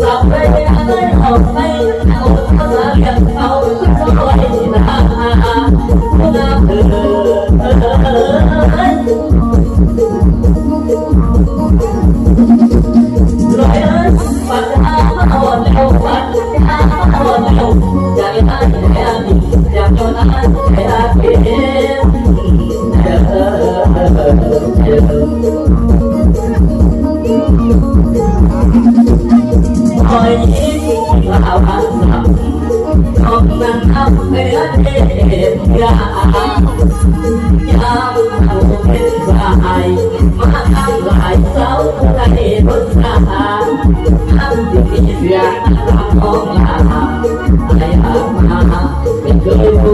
สับไปเอาไปเอาเอาเรียกเอาเอาไว้นะนำเออลอยปัดหาเอาเร็วปัดหาเอาเร็วอยากได้อยากมีอยากโดนอะไรอยากเป็นเออเออ คอยยิ้มลาวพันสับต้องนั่งทำให้ละเทียบยายามเอาเป็นสายมาทำลายเสาในบนสาทำที่มีเสียงรักของลาไอ้หามาไมาเคยผู้